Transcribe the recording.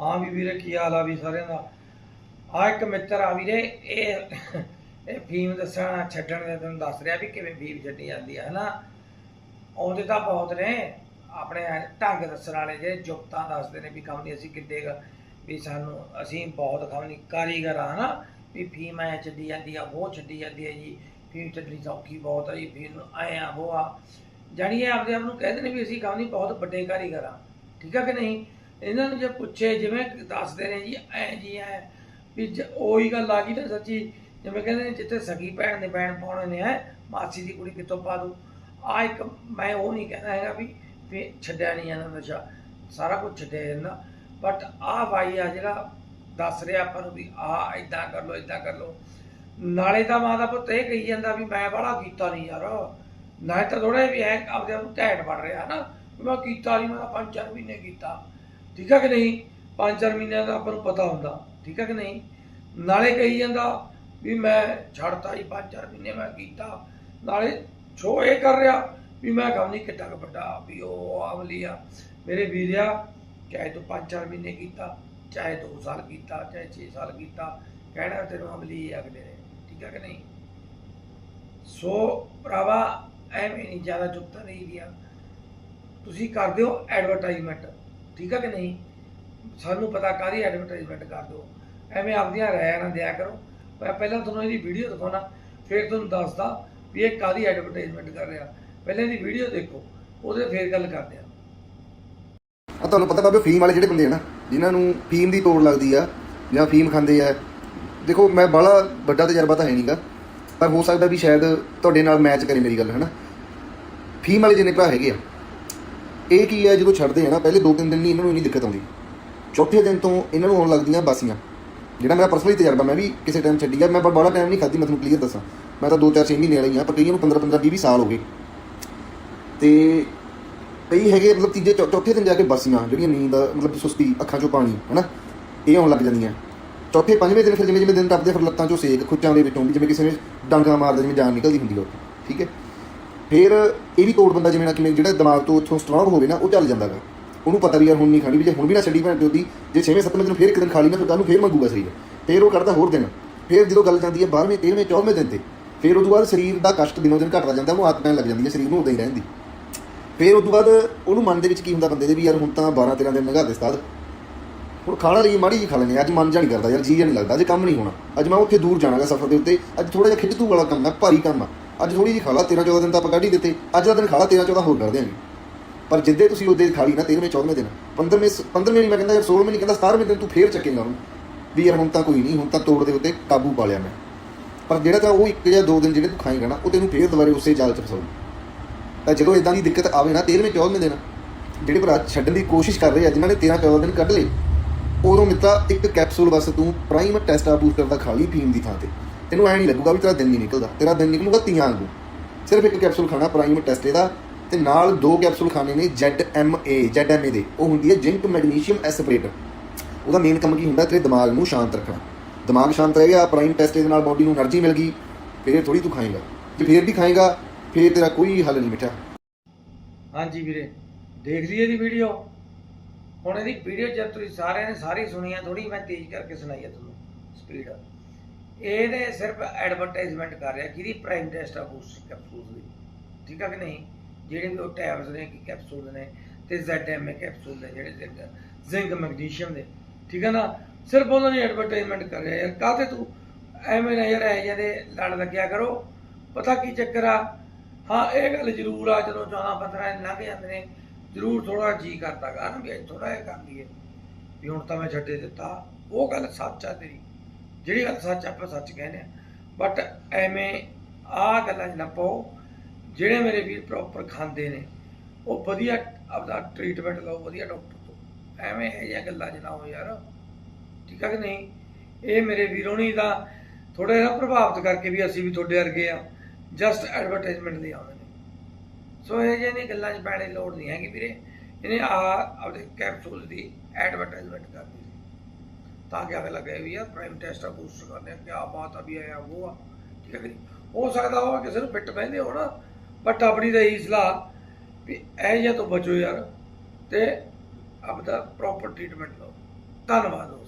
ਹਾਂ ਵੀ ਵੀਰੇ, ਕੀ ਹਾਲ ਆ ਵੀ ਸਾਰਿਆਂ ਦਾ? ਆ ਇੱਕ ਮਿੱਤਰ ਆ ਵੀਰੇ, ਇਹ ਇਹ ਫੀਮ ਦੱਸਣਾ, ਛੱਡਣ ਦੇ ਤੈਨੂੰ ਦੱਸ ਰਿਹਾ ਵੀ ਕਿਵੇਂ ਫੀਮ ਛੱਡੀ ਜਾਂਦੀ ਹੈ ਹਨਾ? ਆਉਂਦੇ ਤਾਂ ਬਹੁਤ ਨੇ, ਆਪਣੇ ਢੰਗ ਦੱਸਣ ਵਾਲੇ ਜਿਹੜੇ ਜੁਗਤਾਂ ਦੱਸਦੇ ਨੇ ਵੀ ਕੰਮ ਨਹੀਂ ਅਸੀਂ ਕਿੱਡੇ ਵੀ ਸਾਨੂੰ, ਅਸੀਂ ਬਹੁਤ ਕੰਮ ਨਹੀਂ ਕਾਰੀਗਰ ਆ, ਹਨਾ? ਵੀ ਫੀਮ ਐ ਛੱਡੀ ਜਾਂਦੀ ਆ, ਉਹ ਛੱਡੀ ਜਾਂਦੀ ਹੈ ਜੀ ਫੀਮ ਛੱਡਣੀ ਸੌਖੀ ਬਹੁਤ ਆ ਜੀ ਫੀਮ ਐ ਆ, ਉਹ ਆ। ਜਾਣੀ ਇਹ ਆਪਦੇ ਆਪ ਨੂੰ ਕਹਿੰਦੇ ਨੇ ਵੀ ਅਸੀਂ ਕੰਮ ਨਹੀਂ ਬਹੁਤ ਵੱਡੇ ਕਾਰੀਗਰ ਆ, ਠੀਕ ਆ ਕਿ ਨਹੀਂ? ਇਹਨਾਂ ਨੂੰ ਜੇ ਪੁੱਛੇ, ਜਿਵੇਂ ਦੱਸਦੇ ਨੇ ਜੀ, ਐ ਜੀ, ਐ। ਵੀ ਉਹੀ ਗੱਲ ਆ ਗਈ ਨਾ ਸੱਚੀ ਜਿਵੇਂ ਕਹਿੰਦੇ ਨੇ ਜਿੱਥੇ ਸਗੀ ਭੈਣ ਦੇ ਭੈਣ ਪਾਉਣੇ ਨੇ ਹੈ ਮਾਸੀ ਦੀ ਕੁੜੀ ਕਿੱਥੋਂ ਪਾ ਦੂ ਆ ਇੱਕ ਮੈਂ ਉਹ ਨਹੀਂ ਕਹਿੰਦਾ ਹੈਗਾ ਵੀ ਵੀ ਛੱਡਿਆ ਨਹੀਂ ਜਾਂਦਾ ਨਸ਼ਾ। ਸਾਰਾ ਕੁਝ ਛੱਡਿਆ ਜਾਂਦਾ ਬਟ ਆ ਬਾਈ ਆ ਜਿਹੜਾ ਦੱਸ ਰਿਹਾ ਆਪਾਂ ਨੂੰ ਵੀ ਆ ਇਦਾਂ ਕਰ ਲੋ ਇਦਾਂ ਕਰ ਲੋ ਨਾਲੇ ਤਾਂ ਮਾਂ ਦਾ ਪੁੱਤ ਇਹ ਕਹੀ ਜਾਂਦਾ ਵੀ ਮੈਂ ਬੜਾ ਕੀਤਾ ਨਹੀਂ ਯਾਰ। ਨਾਲੇ ਤਾਂ ਥੋੜਾ ਵੀ ਐ ਆਪਦੇ ਆਪ ਨੂੰ ਢੈਟ ਬਣ ਰਿਹਾ ਨਾ। ਮੈਂ ਕੀਤਾ ਨਹੀਂ, ਮੈਂ ਤਾਂ ਪੰਜ ਚਾਰ ਮਹੀਨੇ ਕੀਤਾ। ਠੀਕ ਆ ਕਿ ਨਹੀਂ? ਪੰਜ ਚਾਰ ਮਹੀਨਿਆਂ ਦਾ ਆਪਾਂ ਨੂੰ ਪਤਾ ਹੁੰਦਾ, ਠੀਕ ਆ ਕਿ ਨਹੀਂ? ਨਾਲੇ ਕਹੀ ਜਾਂਦਾ ਵੀ ਮੈਂ ਛੱਡਤਾ ਹੀ ਪੰਜ ਚਾਰ ਮਹੀਨੇ, ਮੈਂ ਕੀਤਾ। ਨਾਲੇ ਛੋ ਇਹ ਕਰ ਰਿਹਾ ਵੀ ਮੈਂ ਕੰਮ ਨਹੀਂ ਕਿੱਡਾ ਕੁ ਵੱਡਾ ਵੀ ਉਹ ਆਵਲੀ ਆ। ਮੇਰੇ ਵੀਰਿਆ, ਚਾਹੇ ਤੂੰ ਪੰਜ ਚਾਰ ਮਹੀਨੇ ਕੀਤਾ, ਚਾਹੇ 2 ਸਾਲ ਕੀਤਾ, ਚਾਹੇ 6 ਸਾਲ ਕੀਤਾ, ਕਹਿਣਾ ਤੈਨੂੰ ਅਮਲੀ ਹੀ ਅਗਲੇ ਨੇ, ਠੀਕ ਹੈ ਕਿ ਨਹੀਂ? ਸੋ ਭਰਾਵਾ, ਐਵੇਂ ਨਹੀਂ, ਜ਼ਿਆਦਾ ਜੁਗਤਾ ਨਹੀਂ ਗਿਆ ਤੁਸੀਂ ਕਰਦੇ ਹੋ ਐਡਵਰਟਾਈਜ਼ਮੈਂਟ ਠੀਕ ਆ ਕਿ ਨਹੀਂ? ਸਾਨੂੰ ਪਤਾ ਕਾਹਦੀ ਐਡਵਰਟਾਈਜ਼ਮੈਂਟ ਕਰ ਦਿਓ। ਐਵੇਂ ਆਪਦੀਆਂ ਰਾਇ ਨਾ ਦਿਆ ਕਰੋ। ਮੈਂ ਪਹਿਲਾਂ ਤੁਹਾਨੂੰ ਇਹਦੀ ਵੀਡੀਓ ਦਿਖਾਉਣਾ, ਫਿਰ ਤੁਹਾਨੂੰ ਦੱਸਦਾ ਵੀ ਇਹ ਕਾਹਦੀ ਐਡਵਰਟਾਈਜ਼ਮੈਂਟ ਕਰ ਰਿਹਾ। ਪਹਿਲਾਂ ਇਹਦੀ ਵੀਡੀਓ ਦੇਖੋ, ਉਹਦੇ ਫਿਰ ਗੱਲ ਕਰਦੇ ਆ ਆ ਤੁਹਾਨੂੰ ਪਤਾ ਬਾਬੇ, ਫੀਮ ਵਾਲੇ ਜਿਹੜੇ ਬੰਦੇ ਆ ਨਾ, ਜਿਨ੍ਹਾਂ ਨੂੰ ਫੀਮ ਦੀ ਤੋੜ ਲੱਗਦੀ ਆ ਜਾਂ ਫੀਮ ਖਾਂਦੇ ਆ, ਦੇਖੋ ਮੈਂ ਬੜਾ ਵੱਡਾ ਤਜਰਬਾ ਤਾਂ ਹੈ ਨਹੀਂਗਾ ਪਰ ਹੋ ਸਕਦਾ ਵੀ ਸ਼ਾਇਦ ਤੁਹਾਡੇ ਨਾਲ ਮੈਚ ਕਰੇ ਮੇਰੀ ਗੱਲ, ਹਨਾ? ਫੀਮ ਵਾਲੇ ਜਿੰਨੇ ਭਰਾ ਹੈਗੇ ਆ ਇਹ ਕੀ ਹੈ, ਜਦੋਂ ਛੱਡਦੇ ਆ ਨਾ, ਪਹਿਲੇ 2-3 ਦਿਨ ਨਹੀਂ ਇਹਨਾਂ ਨੂੰ ਇੰਨੀ ਦਿੱਕਤ ਆਉਂਦੀ। ਚੌਥੇ ਦਿਨ ਤੋਂ ਇਹਨਾਂ ਨੂੰ ਆਉਣ ਲੱਗਦੀਆਂ ਬਾਸੀਆਂ। ਜਿਹੜਾ ਮੇਰਾ ਪਰਸਨਲੀ ਤਜਰਬਾ, ਮੈਂ ਵੀ ਕਿਸੇ ਟਾਈਮ ਛੱਡੀ ਆ, ਮੈਂ ਪਰ ਬੜਾ ਟਾਈਮ ਨਹੀਂ ਖਾਧੀ, ਮੈਂ ਤੁਹਾਨੂੰ ਕਲੀਅਰ ਦੱਸਾਂ। ਮੈਂ ਤਾਂ 2-4 ਛੇ ਮਹੀਨੇ ਵਾਲੀ ਆ, ਪਰ ਕਈਆਂ ਨੂੰ 15-15 20 ਸਾਲ ਹੋ ਗਏ। ਤੇ ਕਈ ਹੈਗੇ, ਮਤਲਬ ਤੀਜੇ, ਚੌ- ਚੌਥੇ ਦਿਨ ਜਾ ਕੇ ਬਾਸੀਆਂ, ਜਿਹੜੀਆਂ ਨੀਂਦ, ਮਤਲਬ ਸੁਸਤੀ, ਅੱਖਾਂ 'ਚੋਂ ਪਾਣੀ, ਹਨਾ? ਇਹ ਆਉਣ ਲੱਗ ਜਾਂਦੀਆਂ। ਚੌਥੇ, ਪੰਜਵੇਂ ਦਿਨ ਫਿਰ ਜਿਵੇਂ ਜਿਵੇਂ ਦਿਨ ਟੱਪਦੇ ਫਿਰ ਲੱਤਾਂ 'ਚੋਂ ਸੇਕ, ਖੁੱਚਾਂ ਦੇ ਵਿੱਚੋਂ ਵੀ ਜਿਵੇਂ ਕਿਸੇ ਨੇ ਡਾਂਗਾ ਮਾਰਦਾ, ਜਿਵੇਂ ਜਾਨ ਨਿਕਲਦੀ ਹੁੰਦੀ ਉਹ ਠੀਕ ਹੈ? ਫਿਰ ਇਹ ਵੀ ਤੋੜ ਬੰਦਾ ਜਿਵੇਂ ਨਾ ਕਿਵੇਂ ਜਿਹੜਾ ਦਿਮਾਗ ਤੋਂ ਉੱਥੋਂ ਸਟਰੋਂਗ ਹੋਵੇ ਨਾ, ਉਹ ਚੱਲ ਜਾਂਦਾ ਗਾ। ਉਹਨੂੰ ਪਤਾ ਵੀ ਯਾਰ ਹੁਣ ਨਹੀਂ ਖਾਣੀ, ਵੀ ਜੇ ਹੁਣ ਵੀ ਨਾ ਛੱਡੀ ਭੈਣ ਤੇ ਉਹਦੀ ਜੇ 6ਵੇਂ 7ਵੇਂ ਦਿਨ ਫਿਰ ਇੱਕ ਦਿਨ ਖਾ ਲਈ ਨਾ, ਫਿਰ ਤੁਹਾਨੂੰ ਫਿਰ ਮੰਗੂਗਾ ਸਰੀਰ। ਫਿਰ ਉਹ ਕਰਦਾ ਹੋਰ ਦਿਨ। ਫਿਰ ਜਦੋਂ ਗੱਲ ਜਾਂਦੀ ਹੈ 12ਵੇਂ 13ਵੇਂ 14ਵੇਂ ਦਿਨ ਤੇ, ਫਿਰ ਉਸ ਤੋਂ ਬਾਅਦ ਸਰੀਰ ਦਾ ਕਸ਼ਟ ਦਿਨੋਂ ਦਿਨ ਘਟਦਾ ਜਾਂਦਾ ਉਹਨੂੰ ਆਦਤ ਪੈਣ ਲੱਗ ਜਾਂਦੀ ਹੈ, ਸਰੀਰ ਨੂੰ ਉਦਾਂ ਹੀ ਰਹਿਣ ਦੀ। ਫਿਰ ਉਸ ਤੋਂ ਬਾਅਦ ਉਹਨੂੰ ਮਨ ਦੇ ਵਿੱਚ ਕੀ ਹੁੰਦਾ ਬੰਦੇ ਦੇ ਵੀ ਯਾਰ ਹੁਣ ਤਾਂ 12 13 ਦਿਨ ਲੰਘਾ ਦੇ ਉਸਤਾਦ। ਹੁਣ ਖਾਣਾ ਲਈ ਮਾੜੀ ਜੀ ਖਾ ਲੈਣੇ ਅੱਜ ਮਨ ਜਾ ਨਹੀਂ ਕਰਦਾ ਯਾਰ, ਜੀ ਜਾ ਨਹੀਂ ਲੱਗਦਾ, ਅੱਜ ਕੰਮ ਨਹੀਂ ਹੋਣਾ। ਅੱਜ ਮੈਂ ਉੱਥੇ ਦੂਰ ਜਾਣਾਗਾ ਸਫ਼ਰ ਦੇ ਉੱਤੇ, ਅੱਜ ਥੋੜਾ ਜਿਹਾ ਖਿੱਚ ਤੂ ਵਾਲਾ ਕੰਮ ਹੈ ਭਾਰੀ ਕੰਮ ਆ। ਅੱਜ ਥੋੜੀ ਜਿਹੀ ਖਾ ਲਾ 13 14 ਦਿਨ ਤਾਂ ਆਪਾਂ ਕੱਢ ਹੀ ਦਿੱਤੇ। ਅੱਜ ਦਾ ਦਿਨ ਖਾ ਲਾ 13 14 ਹੋਰ ਕਰ ਦਿਆਂਗੇ ਪਰ ਜਿੱਦੇ ਤੁਸੀਂ ਉਹਦੇ ਖਾਲੀ ਨਾ 13ਵੇਂ 14ਵੇਂ ਦਿਨ 15ਵੇਂ 15ਵੇਂ ਨਹੀਂ ਮੈਂ ਕਹਿੰਦਾ ਯਾਰ 16ਵੇਂ ਨਹੀਂ ਕਹਿੰਦਾ 17ਵੇਂ ਦਿਨ ਤੂੰ ਫੇਰ ਚੱਕੇਗਾ ਉਹਨੂੰ ਵੀ ਯਾਰ ਹੁਣ ਤਾਂ ਕੋਈ ਨਹੀਂ ਹੁਣ ਤਾਂ ਤੋੜ ਦੇ ਉੱਤੇ ਕਾਬੂ ਪਾ ਲਿਆ ਮੈਂ। ਪਰ ਜਿਹੜਾ ਤਾਂ ਉਹ ਇੱਕ ਜਾਂ ਦੋ ਦਿਨ ਜਿਹੜੇ ਤੂੰ ਖਾਏਗਾ ਨਾ, ਉਹ ਤੈਨੂੰ ਫੇਰ ਦੁਬਾਰੇ ਉਸੇ ਜਾਲ ਚ ਫਸਾਉ ਤਾਂ ਜਦੋਂ ਇਦਾਂ ਦੀ ਦਿੱਕਤ ਆਵੇ ਨਾ 13ਵੇਂ 14ਵੇਂ ਦਿਨ, ਜਿਹੜੇ ਭਰਾ ਛੱਡਣ ਦੀ ਕੋਸ਼ਿਸ਼ ਕਰ ਰਹੇ ਆ, ਜਿਨ੍ਹਾਂ ਨੇ 13 14 ਦਿਨ ਕੱਢ ਲਏ, ਉਦੋਂ ਮਿੱਤਰਾ ਇੱਕ ਕੈਪਸੂਲ ਬਸ ਤੂੰ ਪ੍ਰਾਈਮ ਟੈਸਟਾ ਬੂਸਟਰ ਦਾ ਖਾ ਲਈ ਫੀਮ ਦੀ ਥਾਂ ਤੇ। ਤੈਨੂੰ ਐ ਨਹੀਂ ਲੱਗੂਗਾ ਵੀ ਤੇਰਾ ਦਿਨ ਨਹੀਂ ਨਿਕਲਦਾ, ਤੇਰਾ ਦਿਨ ਨਿਕਲੂਗਾ ਤੀਆਂ ਵਾਂਗੂ। ਸਿਰਫ ਇੱਕ ਕੈਪਸੂਲ ਖਾਣਾ ਪ੍ਰਾਈਮ ਟੈਸਟ ਇਹਦਾ, ਤੇ ਨਾਲ ਦੋ ਕੈਪਸੂਲ ਖਾਣੇ ਨੇ ZMA ZMA ਦੇ। ਉਹ ਹੁੰਦੀ ਹੈ ਜ਼ਿੰਕ ਮੈਗਨੀਸ਼ੀਅਮ ਐਸਪਰੇਟ ਉਹਦਾ ਮੇਨ ਕੰਮ ਕੀ ਹੁੰਦਾ? ਤੇਰੇ ਦਿਮਾਗ ਨੂੰ ਸ਼ਾਂਤ ਰੱਖਣਾ। ਦਿਮਾਗ ਸ਼ਾਂਤ ਰਹੇਗਾ ਪ੍ਰਾਈਮ ਟੈਸਟ ਦੇ ਨਾਲ ਬਾਡੀ ਨੂੰ એનર્ਜੀ ਮਿਲ ਗਈ, ਫਿਰ ਥੋੜੀ ਤੂੰ ਖਾਏਗਾ। ਜੇ ਫੇਰ ਵੀ ਖਾਏਗਾ, ਫਿਰ ਤੇਰਾ ਕੋਈ ਹੱਲ ਨਹੀਂ ਮਿੱਠਾ। ਹਾਂਜੀ ਵੀਰੇ, ਦੇਖ ਲਈ ਇਹਦੀ ਵੀਡੀਓ ਹੁਣ ਇਹਦੀ ਵੀਡੀਓ ਜਦ ਤੁਸੀਂ ਸਾਰਿਆਂ ਨੇ ਸਾਰੀ ਸੁਣੀ ਥੋੜੀ ਮੈਂ ਤੇਜ਼ ਕਰਕੇ ਸੁਣਾਈ ਆ ਤੁਹਾਨੂੰ। ਸਪੀਡ ਇਹਨੇ ਸਿਰਫ ਐਡਵਰਟਾਈਜ਼ਮੈਂਟ ਕਰ ਰਿਹਾ ਕਿਹਦੀ ਪ੍ਰਾਈਮ ਟੈਸਟ ਆ ਬੂਸਟਰ ਕੈਪਸੂਲ ਦੀ। ਠੀਕ ਆ ਕਿ ਨਹੀਂ? ਜਿਹੜੇ ਵੀ ਉਹ ਟੈਬਸ ਨੇ, ਕਿ ਕੈਪਸੂਲ ਨੇ, ਤੇ ZMA ਕੈਪਸੂਲ ਨੇ ਜਿਹੜੇ ਜ਼ਿੰਕ ਜ਼ਿੰਕ ਮੈਗਨੀਸ਼ੀਅਮ ਦੇ। ਠੀਕ ਆ ਨਾ? ਸਿਰਫ ਉਹਨਾਂ ਨੇ ਐਡਵਰਟਾਈਜ਼ਮੈਂਟ ਕਰ ਰਿਹਾ, ਯਾਰ ਕਾਹਤੇ ਤੂੰ? ਐਵੇਂ ਨਾ ਯਾਰ ਐ ਜਿਹਦੇ ਲੜ ਲੱਗਿਆ ਕਰੋ। ਪਤਾ ਕੀ ਚੱਕਰ ਆ? ਹਾਂ, ਇਹ ਗੱਲ ਜ਼ਰੂਰ ਆ, ਜਦੋਂ 14 15 ਲੰਘ ਜਾਂਦੇ ਨੇ, ਜ਼ਰੂਰ ਥੋੜਾ ਜੀ ਕਰਦਾ ਗਾ ਨਾ ਵੀ ਅੱਜ ਥੋੜਾ ਜਿਹਾ ਕਰ ਲਈਏ। ਵੀ ਹੁਣ ਤਾਂ ਮੈਂ ਛੱਡੇ ਦਿੱਤਾ। ਉਹ ਗੱਲ ਸੱਚ ਆ ਤੇਰੀ। ਜਿਹੜੀ ਗੱਲ ਸੱਚ ਆਪਾਂ ਸੱਚ ਕਹਿੰਦੇ ਆ। ਬਟ ਐਵੇਂ ਆ ਗੱਲਾਂ 'ਚ ਨਾ ਪਾਓ, ਜਿਹੜੇ ਮੇਰੇ ਵੀਰ ਪ੍ਰੋਪਰ ਖਾਂਦੇ ਨੇ, ਉਹ ਵਧੀਆ ਆਪਦਾ ਟ੍ਰੀਟਮੈਂਟ ਲਓ, ਵਧੀਆ ਡਾਕਟਰ ਤੋਂ। ਐਵੇਂ ਇਹ ਜਿਹੀਆਂ ਗੱਲਾਂ 'ਚ ਨਾ ਹੋ ਯਾਰ। ਠੀਕ ਆ ਕਿ ਨਹੀਂ? ਇਹ ਮੇਰੇ ਵੀਰੋਂ ਨਹੀਂ ਤਾਂ ਥੋੜਾ ਜਿਹਾ ਪ੍ਰਭਾਵਿਤ ਕਰਕੇ ਵੀ ਅਸੀਂ ਵੀ ਤੁਹਾਡੇ ਵਰਗੇ ਆ ਜਸਟ ਐਡਵਰਟਾਈਜ਼ਮੈਂਟ ਲਈ ਆਉਂਦੇ ਨੇ। ਸੋ ਇਹ ਜਿਹੇ ਗੱਲਾਂ 'ਚ ਪੈਣੇ ਲੋੜ ਨਹੀਂ ਹੈਗੀ ਵੀਰੇ। ਇਹਨੇ ਆ ਆਪਣੇ ਕੈਪਸੂਲ ਦੀ ਐਡਵਰਟਾਈਜ਼ਮੈਂਟ ਕਰਨੀ ਸੀ ਤਾਂ ਕਿ ਅਗਲਾ ਕਹੇ ਵੀ ਆ ਪ੍ਰਾਈਮ ਟੈਸਟ ਆ ਬੂਸਟ ਕਰਨੇ ਆ, ਕਿਆ ਬਾਤ ਆ ਆਇਆ ਉਹ ਆ, ਠੀਕ ਹੈ ਕਿ ਹੋ ਸਕਦਾ ਉਹ ਕਿਸੇ ਨੂੰ ਫਿੱਟ ਬਹਿੰਦੇ ਹੋਣ ਬਟ ਆਪਣੀ ਤਾਂ ਇਹੀ ਸਲਾਹ ਵੀ ਇਹ ਜਿਹਾ ਤੋਂ ਬਚੋ ਯਾਰ ਤੇ ਆਪਦਾ ਪ੍ਰੋਪਰ ਟ੍ਰੀਟਮੈਂਟ ਲਓ। ਧੰਨਵਾਦ।